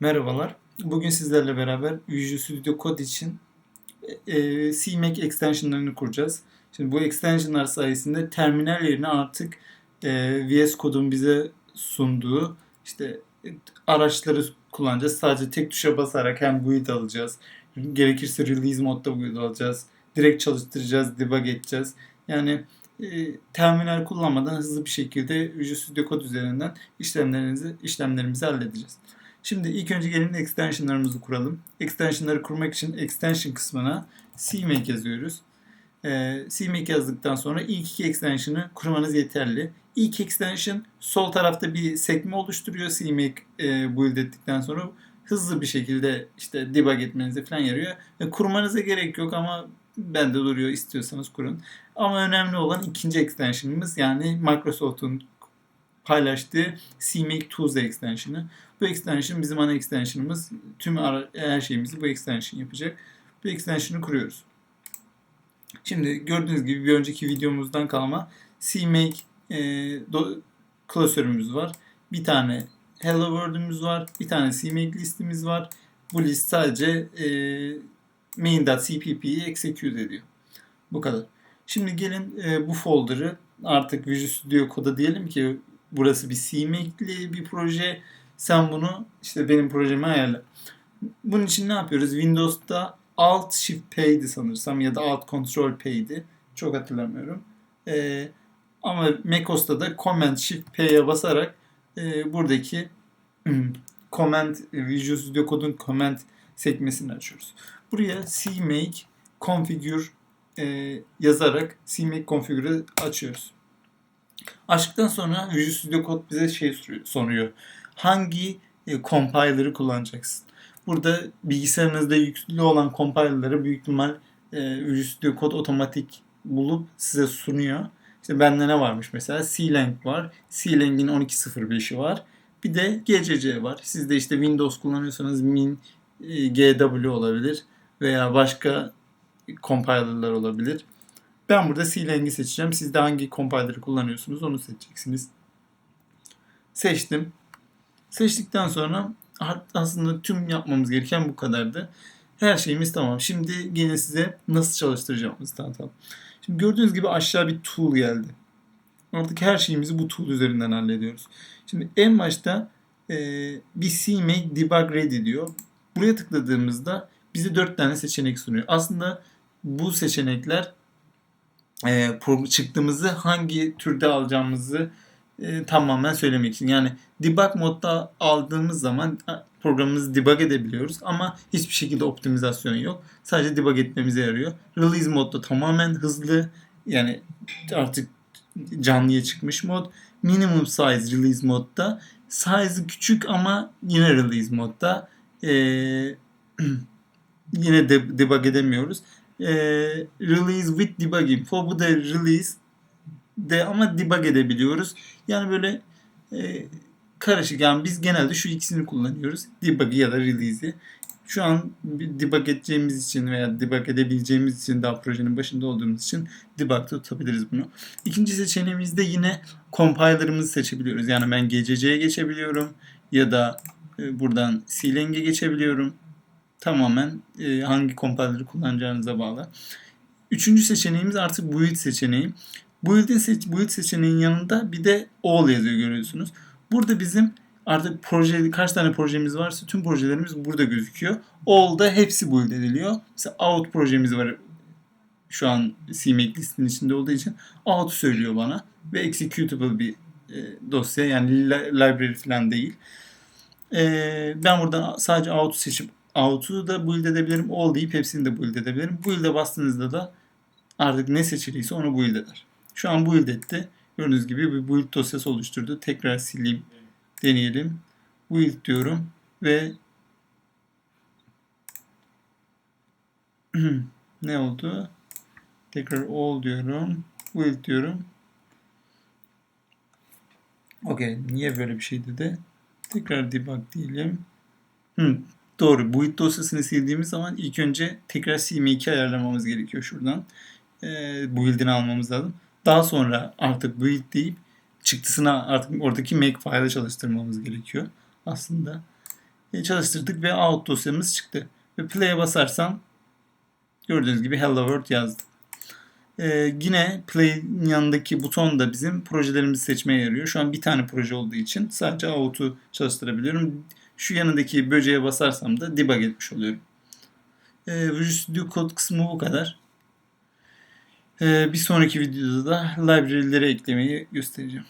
Merhabalar. Bugün sizlerle beraber Visual Studio Code için e, CMake extensionlarını kuracağız. Şimdi bu extensionlar sayesinde terminal yerine artık e, VS Code'un bize sunduğu işte e, araçları kullanacağız. Sadece tek tuşa basarak hem build alacağız. Gerekirse release modda build alacağız. Direkt çalıştıracağız, debug edeceğiz. Yani e, terminal kullanmadan hızlı bir şekilde Visual Studio Code üzerinden işlemlerimizi işlemlerimizi halledeceğiz. Şimdi ilk önce gelin extensionlarımızı kuralım. Extensionları kurmak için extension kısmına CMake yazıyoruz. Ee, CMake yazdıktan sonra ilk iki extension'ı kurmanız yeterli. İlk extension sol tarafta bir sekme oluşturuyor CMake e, build ettikten sonra hızlı bir şekilde işte debug etmenize falan yarıyor. E, kurmanıza gerek yok ama bende duruyor istiyorsanız kurun. Ama önemli olan ikinci extension'ımız yani Microsoft'un paylaştığı CMake Tools extension'ı. Bu extension bizim ana extension'ımız. Tüm her şeyimizi bu extension yapacak. Bu extension'ı kuruyoruz. Şimdi gördüğünüz gibi bir önceki videomuzdan kalma CMake e, do, klasörümüz var. Bir tane Hello World'ümüz var. Bir tane CMake listimiz var. Bu list sadece e, main.cpp'yi execute ediyor. Bu kadar. Şimdi gelin e, bu folder'ı artık Visual Studio Code'a diyelim ki burası bir CMake'li bir proje. Sen bunu işte benim projeme ayarla. Bunun için ne yapıyoruz? Windows'ta Alt Shift P'ydi sanırsam ya da Alt Control P'ydi. Çok hatırlamıyorum. Ee, ama macOS'ta da Command Shift P'ye basarak e, buradaki Command Visual Studio Code'un Command sekmesini açıyoruz. Buraya CMake Configure e, yazarak CMake Configure'ı açıyoruz. Açtıktan sonra Visual Studio Code bize şey soruyor. Hangi e, compiler'ı kullanacaksın? Burada bilgisayarınızda yüklü olan compiler'ları büyük ihtimal e, Visual Studio Code otomatik bulup size sunuyor. İşte bende ne varmış mesela? C-Lang var. C-Lang'in 12.05'i var. Bir de GCC var. Siz de işte Windows kullanıyorsanız Min e, GW olabilir veya başka compiler'lar olabilir. Ben burada C-Lang'i seçeceğim. Siz de hangi compiler'ı kullanıyorsunuz onu seçeceksiniz. Seçtim. Seçtikten sonra aslında tüm yapmamız gereken bu kadardı. Her şeyimiz tamam. Şimdi yine size nasıl çalıştıracağımızı tanıtalım. Şimdi gördüğünüz gibi aşağı bir tool geldi. Artık her şeyimizi bu tool üzerinden hallediyoruz. Şimdi en başta e, bir CMake debug ready diyor. Buraya tıkladığımızda bize dört tane seçenek sunuyor. Aslında bu seçenekler e, çıktığımızı hangi türde alacağımızı e, tamamen söylemek için. Yani debug modda aldığımız zaman programımızı debug edebiliyoruz ama hiçbir şekilde optimizasyon yok. Sadece debug etmemize yarıyor. Release modda tamamen hızlı yani artık canlıya çıkmış mod. Minimum size release modda size'ı küçük ama yine release modda ee, yine de debug edemiyoruz e, release with debug info. Bu da release de ama debug edebiliyoruz. Yani böyle e, karışık. Yani biz genelde şu ikisini kullanıyoruz. Debug ya da release'i. Şu an debug edeceğimiz için veya debug edebileceğimiz için daha projenin başında olduğumuz için debug'da tutabiliriz bunu. İkinci seçeneğimizde yine compiler'ımızı seçebiliyoruz. Yani ben GCC'ye geçebiliyorum ya da e, buradan C-Lang'e geçebiliyorum. Tamamen e, hangi compiler'ı kullanacağınıza bağlı. Üçüncü seçeneğimiz artık build seçeneği. Build'in seç build seçeneğinin yanında bir de all yazıyor görüyorsunuz. Burada bizim artık proje kaç tane projemiz varsa tüm projelerimiz burada gözüküyor. All'da hepsi build ediliyor. Mesela out projemiz var şu an CMake listinin içinde olduğu için out söylüyor bana ve executable bir e, dosya yani library falan değil. E, ben buradan sadece out seçip out'u da build edebilirim. All deyip hepsini de build edebilirim. Build'e bastığınızda da artık ne seçiliyse onu build eder. Şu an build etti. Gördüğünüz gibi bir build dosyası oluşturdu. Tekrar sileyim. Deneyelim. Build diyorum ve ne oldu? Tekrar all diyorum. Build diyorum. Okey. Niye böyle bir şey dedi? Tekrar debug diyelim. Hmm. Doğru. Build dosyasını sildiğimiz zaman ilk önce tekrar CM2 ayarlamamız gerekiyor şuradan. E, build'ini almamız lazım. Daha sonra artık build deyip çıktısına artık oradaki make file'ı çalıştırmamız gerekiyor aslında. E, çalıştırdık ve out dosyamız çıktı. Ve play'e basarsam gördüğünüz gibi hello world yazdı. Ee, yine play'in yanındaki buton da bizim projelerimizi seçmeye yarıyor. Şu an bir tane proje olduğu için sadece out'u çalıştırabiliyorum. Şu yanındaki böceğe basarsam da debug etmiş oluyorum. Ee, Visual Studio Code kısmı bu kadar. Ee, bir sonraki videoda da library'leri eklemeyi göstereceğim.